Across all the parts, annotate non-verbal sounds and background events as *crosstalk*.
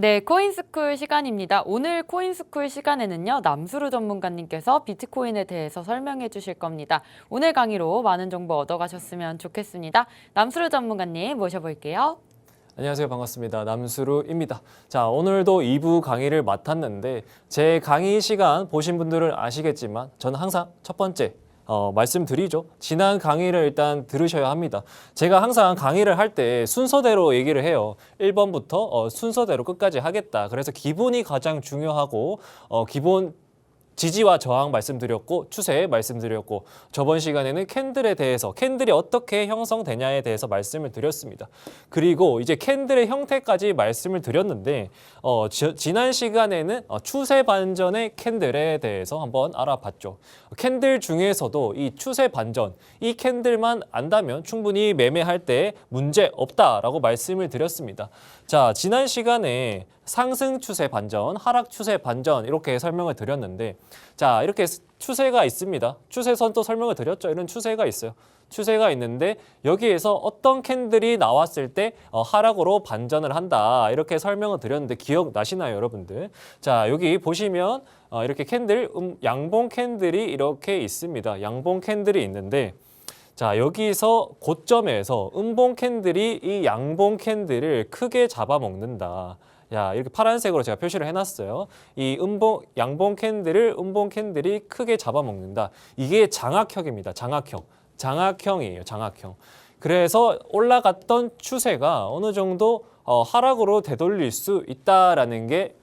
네, 코인스쿨 시간입니다. 오늘 코인스쿨 시간에는요, 남수루 전문가님께서 비트코인에 대해서 설명해 주실 겁니다. 오늘 강의로 많은 정보 얻어가셨으면 좋겠습니다. 남수루 전문가님 모셔볼게요. 안녕하세요. 반갑습니다. 남수루입니다. 자, 오늘도 2부 강의를 맡았는데 제 강의 시간 보신 분들은 아시겠지만 저는 항상 첫 번째 어, 말씀드리죠. 지난 강의를 일단 들으셔야 합니다. 제가 항상 강의를 할 때 순서대로 얘기를 해요. 1번부터 어, 순서대로 끝까지 하겠다. 그래서 기본이 가장 중요하고 어, 기본 지지와 저항 말씀드렸고 추세 말씀드렸고 저번 시간에는 캔들에 대해서 캔들이 어떻게 형성되냐에 대해서 말씀을 드렸습니다. 그리고 이제 캔들의 형태까지 말씀을 드렸는데 어, 지, 지난 시간에는 어, 추세 반전의 캔들에 대해서 한번 알아봤죠. 캔들 중에서도 이 추세 반전 이 캔들만 안다면 충분히 매매할 때 문제 없다라고 말씀을 드렸습니다. 자 지난 시간에 상승 추세 반전, 하락 추세 반전 이렇게 설명을 드렸는데 자 이렇게 추세가 있습니다. 추세선 또 설명을 드렸죠. 이런 추세가 있어요. 추세가 있는데 여기에서 어떤 캔들이 나왔을 때 어, 하락으로 반전을 한다 이렇게 설명을 드렸는데 기억나시나요 여러분들? 자 여기 보시면 어, 이렇게 캔들 음, 양봉 캔들이 이렇게 있습니다. 양봉 캔들이 있는데 자 여기서 고점에서 음봉 캔들이 이 양봉 캔들을 크게 잡아먹는다. 야 이렇게 파란색으로 제가 표시를 해놨어요. 이 음봉 양봉 캔들을 음봉 캔들이 크게 잡아먹는다. 이게 장악형입니다. 장악형. 장악형이에요. 장악형. 그래서 올라갔던 추세가 어느 정도 어, 하락으로 되돌릴 수 있다라는 게 사-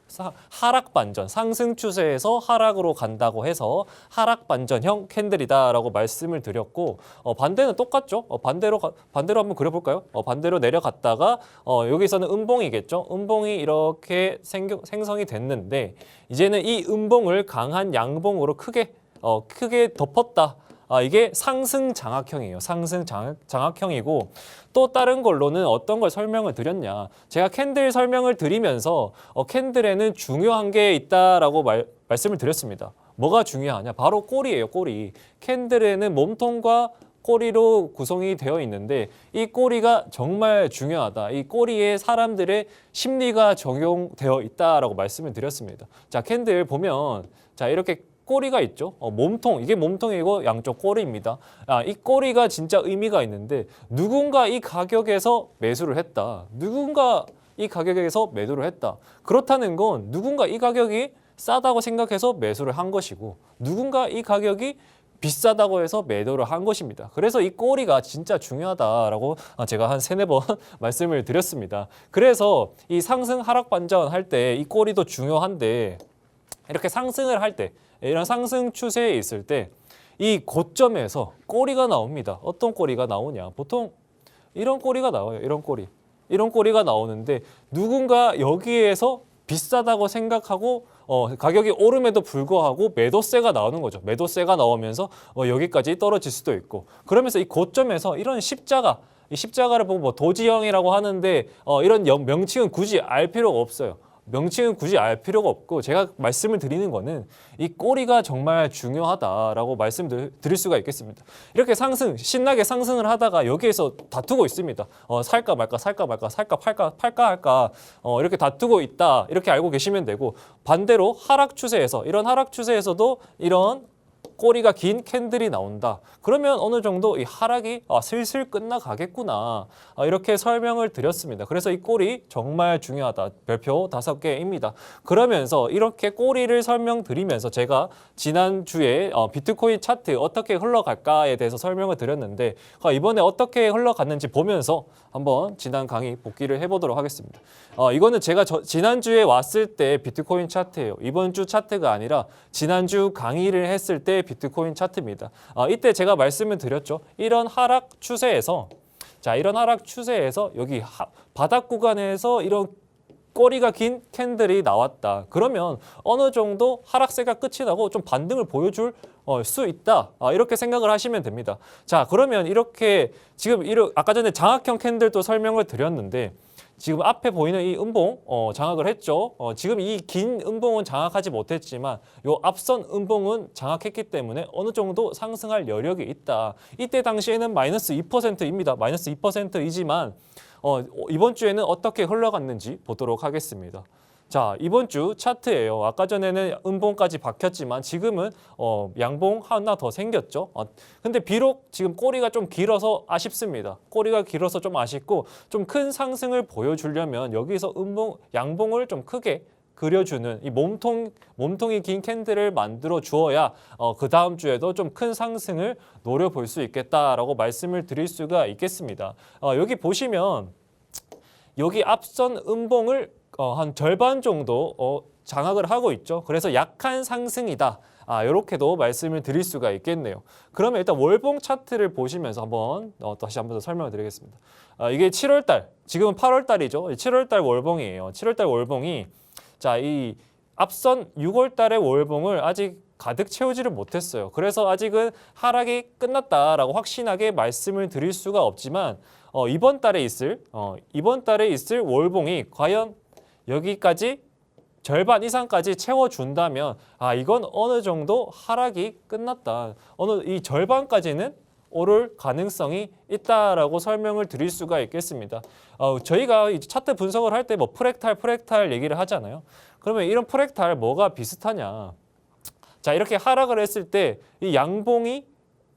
하락 반전, 상승 추세에서 하락으로 간다고 해서 하락 반전형 캔들이다라고 말씀을 드렸고 어, 반대는 똑같죠. 어, 반대로 가- 반대로 한번 그려볼까요? 어, 반대로 내려갔다가 어, 여기서는 음봉이겠죠. 음봉이 이렇게 생겨, 생성이 됐는데 이제는 이 음봉을 강한 양봉으로 크게 어, 크게 덮었다. 아, 이게 상승 장악형이에요. 상승 장악, 장악형이고 또 다른 걸로는 어떤 걸 설명을 드렸냐. 제가 캔들 설명을 드리면서 어, 캔들에는 중요한 게 있다라고 말, 말씀을 드렸습니다. 뭐가 중요하냐? 바로 꼬리예요, 꼬리. 캔들에는 몸통과 꼬리로 구성이 되어 있는데 이 꼬리가 정말 중요하다. 이 꼬리에 사람들의 심리가 적용되어 있다라고 말씀을 드렸습니다. 자, 캔들 보면 자, 이렇게 꼬리가 있죠. 어, 몸통 이게 몸통이고 양쪽 꼬리입니다. 아, 이 꼬리가 진짜 의미가 있는데 누군가 이 가격에서 매수를 했다. 누군가 이 가격에서 매도를 했다. 그렇다는 건 누군가 이 가격이 싸다고 생각해서 매수를 한 것이고 누군가 이 가격이 비싸다고 해서 매도를 한 것입니다. 그래서 이 꼬리가 진짜 중요하다라고 제가 한 세네 번 *laughs* 말씀을 드렸습니다. 그래서 이 상승 하락 반전 할 때 이 꼬리도 중요한데 이렇게 상승을 할때 이런 상승 추세에 있을 때 이 고점에서 꼬리가 나옵니다. 어떤 꼬리가 나오냐? 보통 이런 꼬리가 나와요. 이런 꼬리. 이런 꼬리가 나오는데 누군가 여기에서 비싸다고 생각하고 어, 가격이 오름에도 불구하고 매도세가 나오는 거죠. 매도세가 나오면서 어, 여기까지 떨어질 수도 있고 그러면서 이 고점에서 이런 십자가 이 십자가를 보고 뭐 도지형이라고 하는데 어, 이런 영- 명칭은 굳이 알 필요가 없어요. 명칭은 굳이 알 필요가 없고 제가 말씀을 드리는 거는 이 꼬리가 정말 중요하다라고 말씀드릴 수가 있겠습니다. 이렇게 상승 신나게 상승을 하다가 여기에서 다투고 있습니다. 어, 살까 말까 살까 말까 살까 팔까 팔까 할까 어, 이렇게 다투고 있다 이렇게 알고 계시면 되고 반대로 하락 추세에서 이런 하락 추세에서도 이런 꼬리가 긴 캔들이 나온다. 그러면 어느 정도 이 하락이 아, 슬슬 끝나가겠구나. 아, 이렇게 설명을 드렸습니다. 그래서 이 꼬리 정말 중요하다. 별표 다섯 개입니다. 그러면서 이렇게 꼬리를 설명드리면서 제가 지난주에 어, 비트코인 차트 어떻게 흘러갈까에 대해서 설명을 드렸는데 아, 이번에 어떻게 흘러갔는지 보면서 한번 지난 강의 복귀를 해보도록 하겠습니다. 어, 이거는 제가 저, 지난주에 왔을 때 비트코인 차트예요. 이번 주 차트가 아니라 지난주 강의를 했을 때 비트코인 차트입니다. 어, 이때 제가 말씀을 드렸죠. 이런 하락 추세에서 자 이런 하락 추세에서 여기 하, 바닥 구간에서 이런 꼬리가 긴 캔들이 나왔다. 그러면 어느 정도 하락세가 끝이 나고 좀 반등을 보여줄 어, 수 있다. 아, 이렇게 생각을 하시면 됩니다. 자, 그러면 이렇게 지금 아까 전에 장악형 캔들도 설명을 드렸는데 지금 앞에 보이는 이 음봉 어, 장악을 했죠. 어, 지금 이 긴 음봉은 장악하지 못했지만 요 앞선 음봉은 장악했기 때문에 어느 정도 상승할 여력이 있다. 이때 당시에는 마이너스 2%입니다. 마이너스 2%이지만 어, 이번 주에는 어떻게 흘러갔는지 보도록 하겠습니다. 자 이번 주 차트예요. 아까 전에는 음봉까지 박혔지만 지금은 어, 양봉 하나 더 생겼죠. 어, 근데 비록 지금 꼬리가 좀 길어서 아쉽습니다. 꼬리가 길어서 좀 아쉽고 좀 큰 상승을 보여주려면 여기서 음봉 양봉을 좀 크게 그려주는 이 몸통 몸통이 긴 캔들을 만들어 주어야 어, 그 다음 주에도 좀 큰 상승을 노려볼 수 있겠다라고 말씀을 드릴 수가 있겠습니다. 어, 여기 보시면 여기 앞선 음봉을 어, 한 절반 정도 어, 장악을 하고 있죠. 그래서 약한 상승이다. 아, 이렇게도 말씀을 드릴 수가 있겠네요. 그러면 일단 월봉 차트를 보시면서 한번 어, 다시 한번 더 설명을 드리겠습니다. 아, 이게 7월 달, 지금은 8월 달이죠. 7월 달 월봉이에요. 7월 달 월봉이 자, 이 앞선 6월 달의 월봉을 아직 가득 채우지를 못했어요. 그래서 아직은 하락이 끝났다라고 확신하게 말씀을 드릴 수가 없지만 어, 이번 달에 있을 어, 이번 달에 있을 월봉이 과연 여기까지 절반 이상까지 채워준다면 아 이건 어느 정도 하락이 끝났다. 어느 이 절반까지는 오를 가능성이 있다라고 설명을 드릴 수가 있겠습니다. 어, 저희가 이 차트 분석을 할 때 뭐 프랙탈 프랙탈 얘기를 하잖아요. 그러면 이런 프랙탈 뭐가 비슷하냐? 자 이렇게 하락을 했을 때 이 양봉이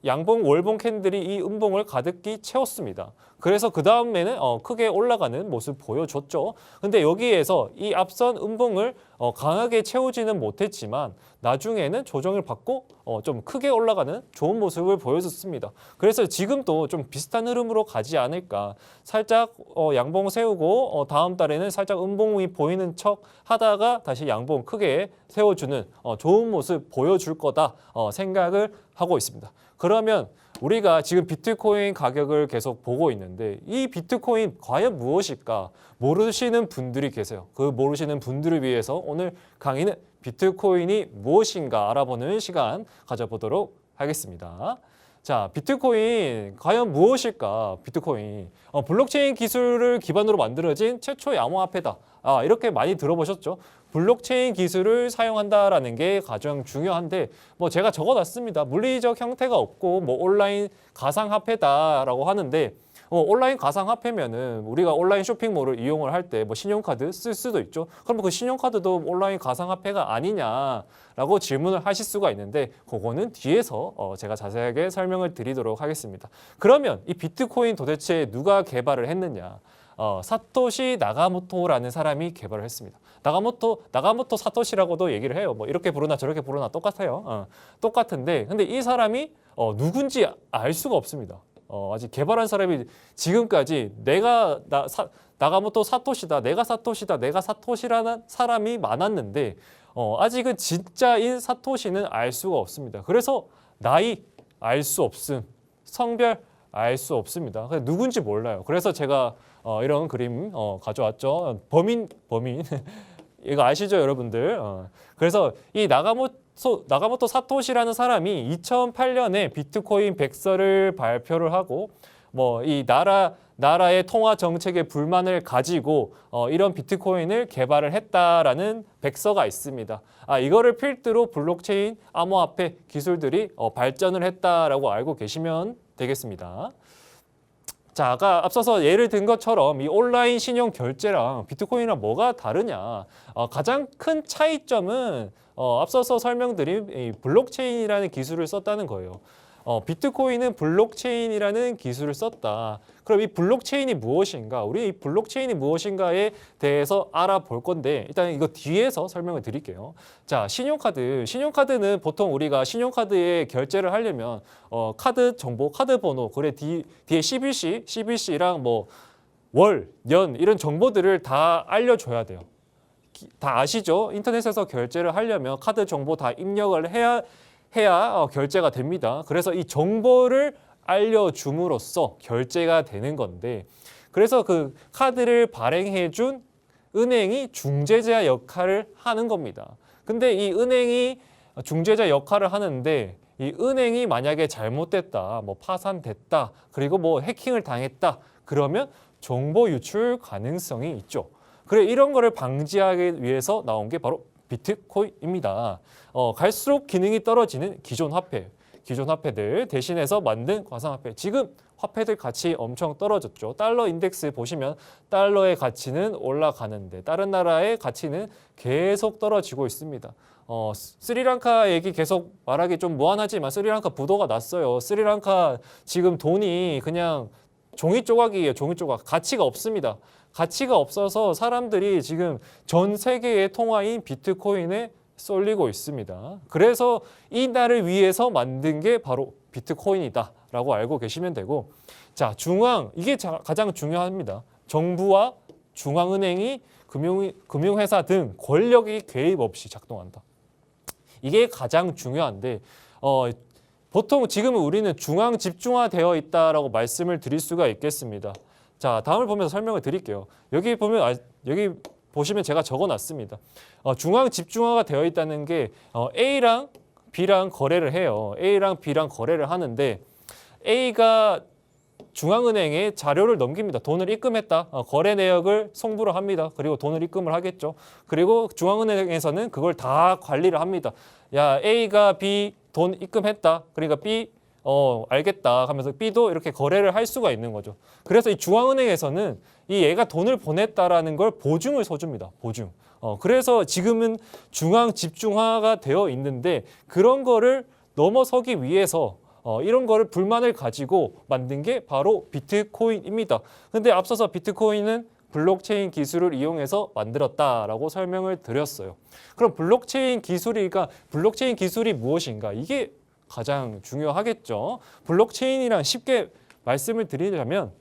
양봉 월봉 캔들이 이 음봉을 가득히 채웠습니다. 그래서 그 다음에는 어, 크게 올라가는 모습 보여줬죠. 근데 여기에서 이 앞선 음봉을 어, 강하게 채우지는 못했지만 나중에는 조정을 받고 어, 좀 크게 올라가는 좋은 모습을 보여줬습니다. 그래서 지금도 좀 비슷한 흐름으로 가지 않을까. 살짝 어, 양봉 세우고 어, 다음 달에는 살짝 음봉이 보이는 척 하다가 다시 양봉 크게 세워주는 어, 좋은 모습 보여줄 거다 어, 생각을 하고 있습니다. 그러면 우리가 지금 비트코인 가격을 계속 보고 있는데 이 비트코인 과연 무엇일까 모르시는 분들이 계세요. 그 모르시는 분들을 위해서 오늘 강의는 비트코인이 무엇인가 알아보는 시간 가져보도록 하겠습니다. 자, 비트코인 과연 무엇일까? 비트코인 어, 블록체인 기술을 기반으로 만들어진 최초의 암호화폐다. 아, 이렇게 많이 들어보셨죠? 블록체인 기술을 사용한다라는 게 가장 중요한데 뭐 제가 적어놨습니다. 물리적 형태가 없고 뭐 온라인 가상화폐다라고 하는데 어, 온라인 가상화폐면은 우리가 온라인 쇼핑몰을 이용을 할 때 뭐 신용카드 쓸 수도 있죠. 그럼 그 신용카드도 온라인 가상화폐가 아니냐라고 질문을 하실 수가 있는데 그거는 뒤에서 어, 제가 자세하게 설명을 드리도록 하겠습니다. 그러면 이 비트코인 도대체 누가 개발을 했느냐? 어, 사토시 나가모토라는 사람이 개발을 했습니다. 나가모토 나가모토 사토시라고도 얘기를 해요. 뭐 이렇게 부르나 저렇게 부르나 똑같아요. 어, 똑같은데 근데 이 사람이 어, 누군지 알 수가 없습니다. 어, 아직 개발한 사람이 지금까지 내가 나, 사, 나가모토 사토시다, 내가 사토시다, 내가 사토시라는 사람이 많았는데 어, 아직은 진짜인 사토시는 알 수가 없습니다. 그래서 나이 알 수 없음, 성별 알 수 없습니다. 누군지 몰라요. 그래서 제가 어, 이런 그림 어, 가져왔죠. 범인 범인 *laughs* 이거 아시죠, 여러분들? 어, 그래서 이 나가모토 나가모토 사토시라는 사람이 2008년에 비트코인 백서를 발표를 하고 뭐 이 나라 나라의 통화 정책에 불만을 가지고 어, 이런 비트코인을 개발을 했다라는 백서가 있습니다. 아 이거를 필두로 블록체인 암호화폐 기술들이 어, 발전을 했다라고 알고 계시면 되겠습니다. 자, 아까 앞서서 예를 든 것처럼 이 온라인 신용 결제랑 비트코인이랑 뭐가 다르냐? 어, 가장 큰 차이점은 어, 앞서서 설명드린 이 블록체인이라는 기술을 썼다는 거예요. 어, 비트코인은 블록체인이라는 기술을 썼다. 그럼 이 블록체인이 무엇인가? 우리 이 블록체인이 무엇인가에 대해서 알아볼 건데 일단 이거 뒤에서 설명을 드릴게요. 자, 신용카드. 신용카드는 보통 우리가 신용카드에 결제를 하려면 어, 카드 정보, 카드 번호, 그래 뒤, 뒤에 CBC, CBC랑 뭐 월, 년 이런 정보들을 다 알려줘야 돼요. 기- 다 아시죠? 인터넷에서 결제를 하려면 카드 정보 다 입력을 해야 해야 어, 결제가 됩니다. 그래서 이 정보를 알려줌으로써 결제가 되는 건데 그래서 그 카드를 발행해 준 은행이 중재자 역할을 하는 겁니다. 근데 이 은행이 중재자 역할을 하는데 이 은행이 만약에 잘못됐다, 뭐 파산됐다, 그리고 뭐 해킹을 당했다, 그러면 정보 유출 가능성이 있죠. 그래 이런 거를 방지하기 위해서 나온 게 바로 비트코인입니다. 어, 갈수록 기능이 떨어지는 기존 화폐. 기존 화폐들 대신해서 만든 가상화폐. 지금 화폐들 가치 엄청 떨어졌죠. 달러 인덱스 보시면 달러의 가치는 올라가는데 다른 나라의 가치는 계속 떨어지고 있습니다. 어, 스- 스리랑카 얘기 계속 말하기 좀 무한하지만 스리랑카 부도가 났어요. 스리랑카 지금 돈이 그냥 종이 조각이에요. 종이 조각. 가치가 없습니다. 가치가 없어서 사람들이 지금 전 세계의 통화인 비트코인에 쏠리고 있습니다. 그래서 이 날을 위해서 만든 게 바로 비트코인이다라고 알고 계시면 되고 자, 중앙 이게 자- 가장 중요합니다. 정부와 중앙은행이 금융 금융회사 등 권력이 개입 없이 작동한다. 이게 가장 중요한데 어, 보통 지금은 우리는 중앙 집중화되어 있다라고 말씀을 드릴 수가 있겠습니다. 자, 다음을 보면서 설명을 드릴게요. 여기 보면 아, 여기 보시면 제가 적어놨습니다. 어, 중앙 집중화가 되어 있다는 게 어, A랑 B랑 거래를 해요. A랑 B랑 거래를 하는데 A가 중앙은행에 자료를 넘깁니다. 돈을 입금했다. 어, 거래 내역을 송부를 합니다. 그리고 돈을 입금을 하겠죠. 그리고 중앙은행에서는 그걸 다 관리를 합니다. 야 A가 B 돈 입금했다. 그러니까 B 어 알겠다 하면서 B도 이렇게 거래를 할 수가 있는 거죠. 그래서 이 중앙은행에서는 이 얘가 돈을 보냈다라는 걸 보증을 서줍니다. 보증. 어 그래서 지금은 중앙 집중화가 되어 있는데 그런 거를 넘어서기 위해서 어, 이런 거를 불만을 가지고 만든 게 바로 비트코인입니다. 근데 앞서서 비트코인은 블록체인 기술을 이용해서 만들었다라고 설명을 드렸어요. 그럼 블록체인 기술이가 블록체인 기술이 무엇인가? 이게 가장 중요하겠죠. 블록체인이란 쉽게 말씀을 드리자면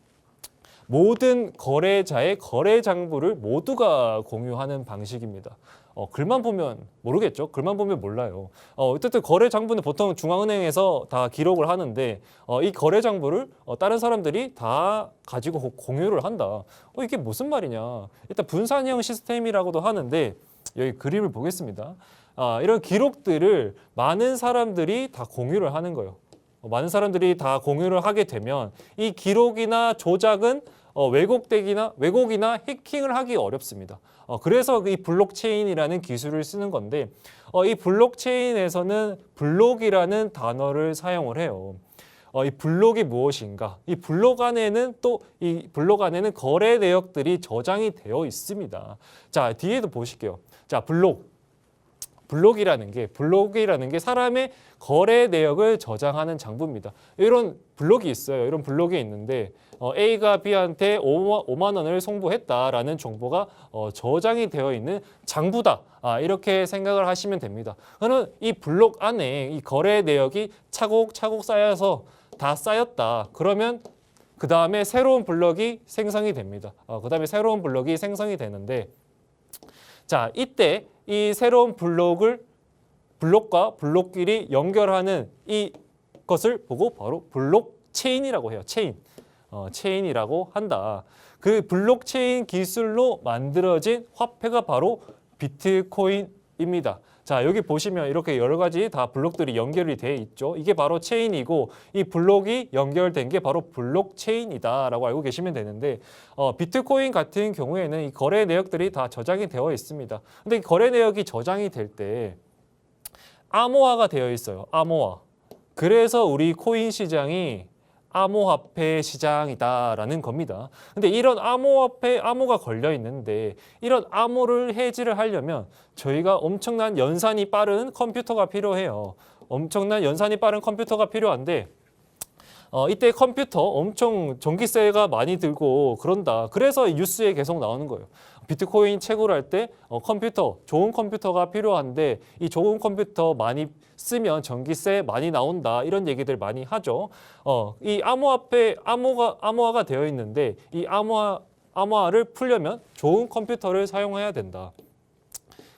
모든 거래자의 거래 장부를 모두가 공유하는 방식입니다. 어, 글만 보면 모르겠죠. 글만 보면 몰라요. 어, 어쨌든 거래 장부는 보통 중앙은행에서 다 기록을 하는데 어, 이 거래 장부를 어, 다른 사람들이 다 가지고 고- 공유를 한다. 어, 이게 무슨 말이냐? 일단 분산형 시스템이라고도 하는데 여기 그림을 보겠습니다. 아, 이런 기록들을 많은 사람들이 다 공유를 하는 거예요. 어, 많은 사람들이 다 공유를 하게 되면 이 기록이나 조작은 어, 왜곡되기나 왜곡이나 해킹을 하기 어렵습니다. 어, 그래서 이 블록체인이라는 기술을 쓰는 건데 어, 이 블록체인에서는 블록이라는 단어를 사용을 해요. 어, 이 블록이 무엇인가? 이 블록 안에는 또 이 블록 안에는 거래 내역들이 저장이 되어 있습니다. 자 뒤에도 보실게요. 자 블록 블록이라는 게 블록이라는 게 사람의 거래 내역을 저장하는 장부입니다. 이런 블록이 있어요. 이런 블록이 있는데 어, A가 B한테 5만, 5만 원을 송부했다라는 정보가 어, 저장이 되어 있는 장부다. 아, 이렇게 생각을 하시면 됩니다. 그러면 이 블록 안에 이 거래 내역이 차곡차곡 쌓여서 다 쌓였다. 그러면 그 다음에 새로운 블록이 생성이 됩니다. 어, 그 다음에 새로운 블록이 생성이 되는데 자, 이때 이 새로운 블록을 블록과 블록끼리 연결하는 이 것을 보고 바로 블록체인이라고 해요. 체인. 어, 체인이라고 한다. 그 블록체인 기술로 만들어진 화폐가 바로 비트코인입니다. 자, 여기 보시면 이렇게 여러 가지 다 블록들이 연결이 돼 있죠. 이게 바로 체인이고 이 블록이 연결된 게 바로 블록체인이다라고 알고 계시면 되는데 어, 비트코인 같은 경우에는 이 거래 내역들이 다 저장이 되어 있습니다. 근데 이 거래 내역이 저장이 될 때 암호화가 되어 있어요. 암호화. 그래서 우리 코인 시장이 암호화폐 시장이다라는 겁니다. 근데 이런 암호화폐 암호가 걸려 있는데 이런 암호를 해지를 하려면 저희가 엄청난 연산이 빠른 컴퓨터가 필요해요. 엄청난 연산이 빠른 컴퓨터가 필요한데 어, 이때 컴퓨터 엄청 전기세가 많이 들고 그런다. 그래서 뉴스에 계속 나오는 거예요. 비트코인 채굴 할때 어, 컴퓨터, 좋은 컴퓨터가 필요한데 이 좋은 컴퓨터 많이 쓰면 전기세 많이 나온다. 이런 얘기들 많이 하죠. 어, 이 암호화폐 암호가 암호화가 되어 있는데 이 암호화 암호화를 풀려면 좋은 컴퓨터를 사용해야 된다.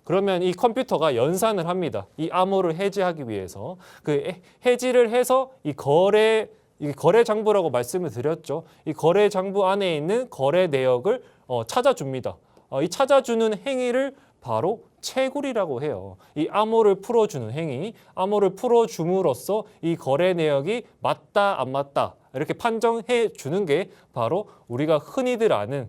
그러면 이 컴퓨터가 연산을 합니다. 이 암호를 해지하기 위해서 그 해- 해지를 해서 이 거래 이 거래 장부라고 말씀을 드렸죠. 이 거래 장부 안에 있는 거래 내역을 어, 찾아줍니다. 어, 이 찾아주는 행위를 바로 채굴이라고 해요. 이 암호를 풀어주는 행위, 암호를 풀어줌으로써 이 거래 내역이 맞다 안 맞다 이렇게 판정해 주는 게 바로 우리가 흔히들 아는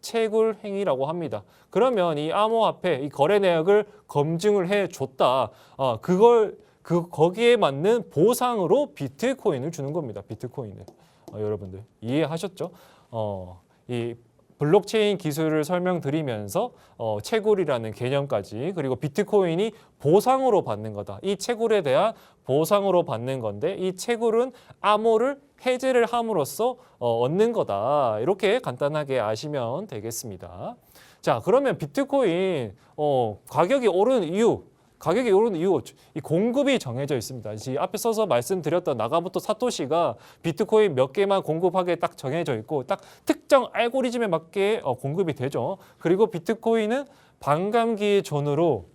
채굴 행위라고 합니다. 그러면 이 암호화폐, 이 거래 내역을 검증을 해 줬다. 어, 그걸 그 거기에 맞는 보상으로 비트코인을 주는 겁니다. 비트코인을 어, 여러분들 이해하셨죠? 어, 이 블록체인 기술을 설명드리면서 어, 채굴이라는 개념까지 그리고 비트코인이 보상으로 받는 거다. 이 채굴에 대한 보상으로 받는 건데 이 채굴은 암호를 해제를 함으로써 어, 얻는 거다. 이렇게 간단하게 아시면 되겠습니다. 자, 그러면 비트코인 어, 가격이 오르는 이유 가격이 오르는 이유 이 공급이 정해져 있습니다. 이 앞에 써서 말씀드렸던 나가모토 사토시가 비트코인 몇 개만 공급하게 딱 정해져 있고 딱 특정 알고리즘에 맞게 어, 공급이 되죠. 그리고 비트코인은 반감기 전후로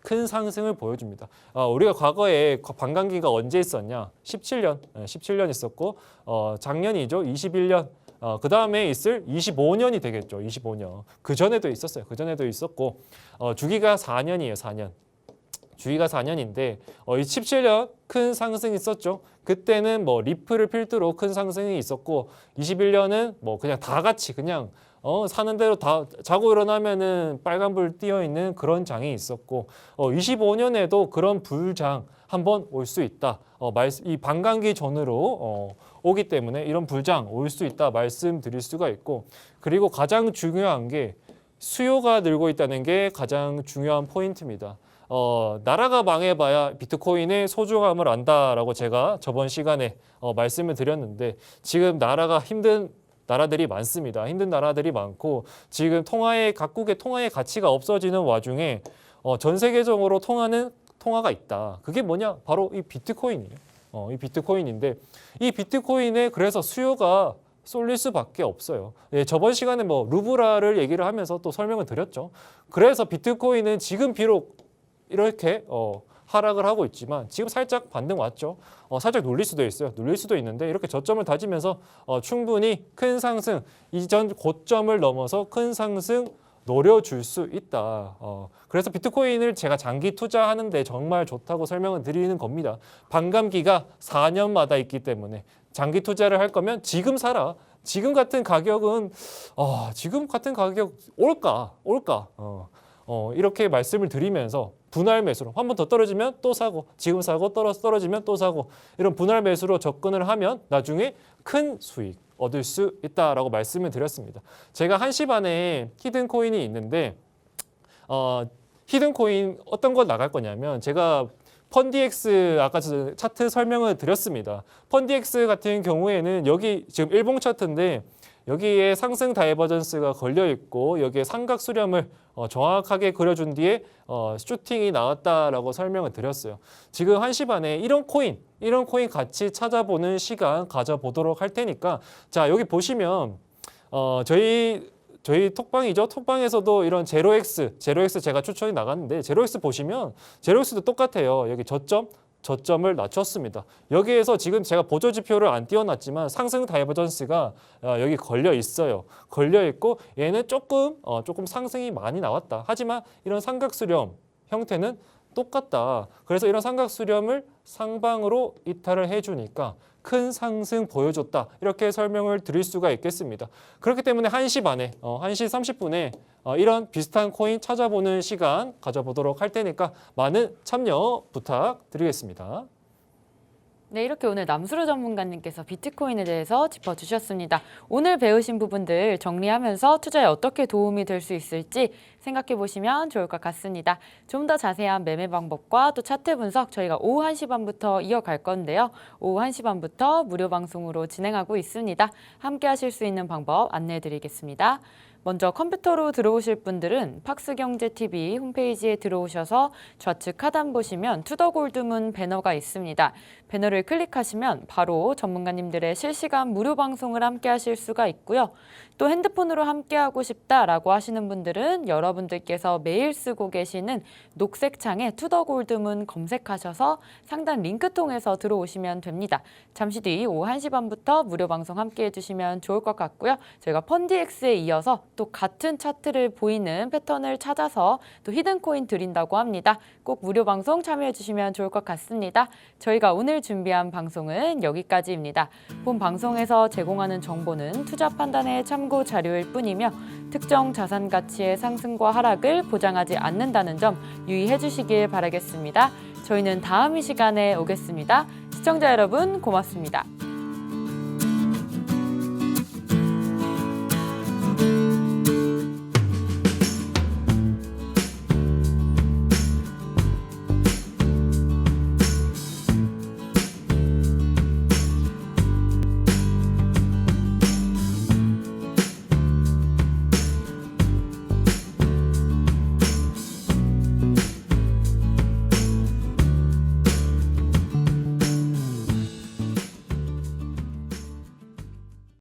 큰 상승을 보여줍니다. 어, 우리가 과거에 반감기가 언제 있었냐? 17년, 17년 있었고 어, 작년이죠, 21년. 어, 그 다음에 있을 25년이 되겠죠, 25년. 그 전에도 있었어요. 그 전에도 있었고 어, 주기가 4년이에요, 4년. 주기가 4년인데 어, 이 17년 큰 상승이 있었죠. 그때는 뭐 리플을 필두로 큰 상승이 있었고 21년은 뭐 그냥 다 같이 그냥 어, 사는 대로 다 자고 일어나면은 빨간불 띄어 있는 그런 장이 있었고 어, 25년에도 그런 불장 한번 올 수 있다. 어, 말, 이 반감기 전으로 어, 오기 때문에 이런 불장 올 수 있다 말씀드릴 수가 있고 그리고 가장 중요한 게 수요가 늘고 있다는 게 가장 중요한 포인트입니다. 어, 나라가 망해봐야 비트코인의 소중함을 안다라고 제가 저번 시간에 어, 말씀을 드렸는데 지금 나라가 힘든 나라들이 많습니다. 힘든 나라들이 많고 지금 통화의 각국의 통화의 가치가 없어지는 와중에 어, 전 세계적으로 통하는 통화가 있다. 그게 뭐냐? 바로 이 비트코인이에요. 어, 이 비트코인인데 이 비트코인에 그래서 수요가 쏠릴 수밖에 없어요. 예, 저번 시간에 뭐 루브라를 얘기를 하면서 또 설명을 드렸죠. 그래서 비트코인은 지금 비록 이렇게 어, 하락을 하고 있지만 지금 살짝 반등 왔죠. 어, 살짝 눌릴 수도 있어요. 눌릴 수도 있는데 이렇게 저점을 다지면서 어, 충분히 큰 상승 이전 고점을 넘어서 큰 상승 노려줄 수 있다. 어, 그래서 비트코인을 제가 장기 투자하는데 정말 좋다고 설명을 드리는 겁니다. 반감기가 4년마다 있기 때문에 장기 투자를 할 거면 지금 사라. 지금 같은 가격은 어, 지금 같은 가격 올까 올까 어, 어, 이렇게 말씀을 드리면서 분할 매수로 한 번 더 떨어지면 또 사고 지금 사고 떨어 떨어지면 또 사고 이런 분할 매수로 접근을 하면 나중에 큰 수익 얻을 수 있다라고 말씀을 드렸습니다. 제가 한 시 반에 히든 코인이 있는데 어, 히든 코인 어떤 거 나갈 거냐면 제가 펀디엑스 아까 저 차트 설명을 드렸습니다. 펀디엑스 같은 경우에는 여기 지금 일봉 차트인데 여기에 상승 다이버전스가 걸려 있고 여기에 삼각 수렴을 어, 정확하게 그려준 뒤에 어, 슈팅이 나왔다라고 설명을 드렸어요. 지금 한시 반에 이런 코인, 이런 코인 같이 찾아보는 시간 가져보도록 할 테니까 자 여기 보시면 어, 저희 저희 톡방이죠. 톡방에서도 이런 제로엑스, 제로엑스 제가 추천이 나갔는데 제로엑스 보시면 제로엑스도 똑같아요. 여기 저점, 저점을 낮췄습니다. 여기에서 지금 제가 보조 지표를 안 띄워놨지만 상승 다이버전스가 어, 여기 걸려 있어요. 걸려 있고 얘는 조금 어, 조금 상승이 많이 나왔다. 하지만 이런 삼각 수렴 형태는 똑같다. 그래서 이런 삼각 수렴을 상방으로 이탈을 해주니까 큰 상승 보여줬다. 이렇게 설명을 드릴 수가 있겠습니다. 그렇기 때문에 1시 반에, 어, 1시 30분에 어, 이런 비슷한 코인 찾아보는 시간 가져보도록 할 테니까 많은 참여 부탁드리겠습니다. 네, 이렇게 오늘 남수로 전문가님께서 비트코인에 대해서 짚어주셨습니다. 오늘 배우신 부분들 정리하면서 투자에 어떻게 도움이 될 수 있을지 생각해 보시면 좋을 것 같습니다. 좀 더 자세한 매매 방법과 또 차트 분석 저희가 오후 1시 반부터 이어갈 건데요. 오후 1시 반부터 무료 방송으로 진행하고 있습니다. 함께 하실 수 있는 방법 안내해 드리겠습니다. 먼저 컴퓨터로 들어오실 분들은 팍스경제TV 홈페이지에 들어오셔서 좌측 하단 보시면 투더골드문 배너가 있습니다. 배너를 클릭하시면 바로 전문가님들의 실시간 무료 방송을 함께 하실 수가 있고요. 또 핸드폰으로 함께 하고 싶다라고 하시는 분들은 여러분들께서 매일 쓰고 계시는 녹색 창에 투더 골드문 검색하셔서 상단 링크 통해서 들어오시면 됩니다. 잠시 뒤 오후 1시 반부터 무료 방송 함께 해주시면 좋을 것 같고요. 저희가 펀디엑스에 이어서 또 같은 차트를 보이는 패턴을 찾아서 또 히든코인 드린다고 합니다. 꼭 무료 방송 참여해 주시면 좋을 것 같습니다. 저희가 오늘 준비한 방송은 여기까지입니다. 본 방송에서 제공하는 정보는 투자 판단의 참고 자료일 뿐이며 특정 자산 가치의 상승과 하락을 보장하지 않는다는 점 유의해 주시길 바라겠습니다. 저희는 다음 이 시간에 오겠습니다. 시청자 여러분 고맙습니다.